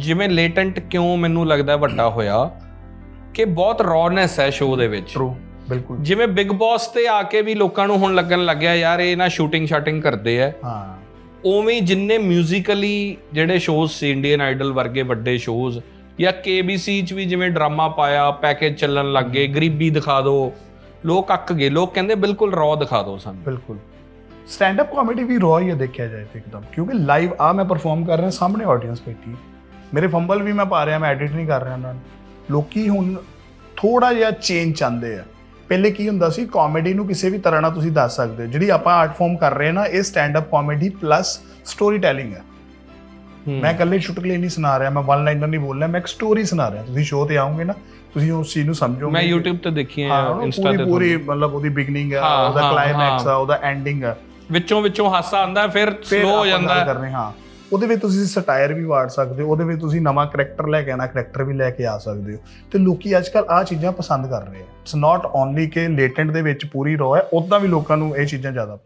ਜਿਵੇਂ ਲੇਟੈਂਟ ਕਿਉਂ ਮੈਨੂੰ ਲੱਗਦਾ ਵੱਡਾ ਹੋਇਆ ਕਿ ਬਹੁਤ ਰੌਨੈਸ ਹੈ ਸ਼ੋਅ ਦੇ ਵਿੱਚ। ਟਰੂ ਬਿਲਕੁਲ। ਜਿਵੇਂ ਬਿਗ ਬੌਸ ਤੇ ਆ ਕੇ ਵੀ ਲੋਕਾਂ ਨੂੰ ਹੁਣ ਲੱਗਣ ਲੱਗਿਆ ਯਾਰ ਇਹ ਨਾ ਸ਼ੂਟਿੰਗ ਸ਼ਾਟਿੰਗ ਕਰਦੇ ਆ ਹਾਂ। ਉਵੇਂ ਜਿੰਨੇ ਮਿਊਜ਼ੀਕਲੀ ਜਿਹੜੇ ਸ਼ੋਜ਼ ਸੀ ਇੰਡੀਅਨ ਆਈਡਲ ਵਰਗੇ ਵੱਡੇ ਸ਼ੋਜ਼ ਜਾਂ KBC ਚ ਵੀ ਜਿਵੇਂ ਡਰਾਮਾ ਪਾਇਆ ਪੈਕੇਜ ਚੱਲਣ ਲੱਗ ਗਏ ਗਰੀਬੀ ਦਿਖਾ ਦਿਓ ਲੋਕ ਅੱਕ ਗਏ ਲੋਕ ਕਹਿੰਦੇ ਬਿਲਕੁਲ ਰॉ ਦਿਖਾ ਦਿਓ ਸਾਨੂੰ। ਬਿਲਕੁਲ। ਸਟੈਂਡ ਅਪ ਕਾਮੇਡੀ ਵੀ ਰॉ ਹੀ ਹੈ ਦੇਖਿਆ ਜਾਏ ਤੇ ਇੱਕਦਮ। ਕਿਉਂਕਿ ਲਾਈਵ ਆ ਮੈਂ ਪਰਫਾਰਮ ਕਰ ਰਿਹਾ ਸਾਹਮਣੇ ਆਡੀਅנס ਬੈਠੀ। ਹੈ। ਮੇਰੇ ਫੰਬਲ ਵੀ ਮੈਂ ਪਾ ਰਿਹਾ ਮੈਂ ਐਡਿਟ ਨਹੀਂ ਕਰ ਰਿਹਾ ਉਹਨਾਂ ਨੂੰ। ਲੋਕੀ ਹੁਣ ਥੋੜਾ ਜਿਹਾ ਚੇਂਜ ਚਾਹੁੰਦੇ ਆ। ਪਹਿਲੇ ਕੀ ਹੁੰਦਾ ਸੀ ਕਾਮੇਡੀ ਨੂੰ ਕਿਸੇ ਵੀ ਤਰ੍ਹਾਂ ਨਾਲ ਤੁਸੀਂ ਦੱਸ ਸਕਦੇ ਹੋ। ਜਿਹੜੀ ਆਪਾਂ ਆਰਟ ਫਾਰਮ ਕਰ ਰਹੇ ਨਾ ਇਹ stand up comedy plus storytelling ਹੈ। ਮੈਂ ਇਕੱਲੇ ਚੁਟਕਲੇ ਨਹੀਂ ਸੁਣਾ ਰਿਹਾ ਮੈਂ ਵਨ ਲਾਈਨਰ ਨਹੀਂ ਬੋਲ ਰਿਹਾ ਮੈਂ ਇੱਕ ਸਟੋਰੀ ਸੁਣਾ ਰਿਹਾ। ਤੁਸੀਂ ਸ਼ੋਅ ਤੇ ਆਓਗੇ ਨਾ ਤੁਸੀਂ ਉਸ ਚੀਜ਼ ਨੂੰ ਸਮਝੋਗੇ। ਮੈਂ YouTube ਤੇ ਦੇਖੀ ਹਾਂ ਇੰਸਟਾ ਤੇ ਪੂਰੀ ਮਤਲਬ ਉਹਦੀ ਬਿਗਨਿੰਗ ਹੈ ਹਾਂ, ਉਹਦਾ ਕਲਾਈਮੈਕਸ ਹਾਂ। ਆ ਉਹਦਾ ਐਂਡਿੰਗ ਆ। ਵਿੱਚੋਂ ਵਿੱਚੋਂ ਹਾਸਾ ਆਂਦਾ ਫਿਰ ਸਲੋ ਹੋ ਜਾਂਦਾ। ਹੈ। ਹਾਂ। ਉਹਦੇ ਵਿੱਚ ਤੁਸੀਂ ਸਟਾਇਰ ਵੀ ਵਾੜ ਸਕਦੇ ਹੋ, ਉਹਦੇ ਵਿੱਚ ਤੁਸੀਂ ਨਵਾਂ ਕੈਰੈਕਟਰ ਲੈ ਕੇ ਆਣਾ ਕੈਰੈਕਟਰ ਵੀ ਲੈ ਕੇ ਆ ਸਕਦੇ ਹੋ। ਤੇ ਲੋਕੀ ਅੱਜਕੱਲ ਆ ਚੀਜ਼ਾਂ ਪਸੰਦ ਕਰ ਰਹੇ ਆ। ਇਟਸ ਨਾਟ ਓਨਲੀ ਕਿ ਲੇਟੈਂਟ ਦੇ ਵਿੱਚ ਪੂਰੀ ਰੋ ਹੈ ਉਦਾਂ ਵੀ ਲੋਕਾਂ ਨੂੰ ਇਹ ਚੀਜ਼ਾਂ ਜ਼ਿਆਦਾ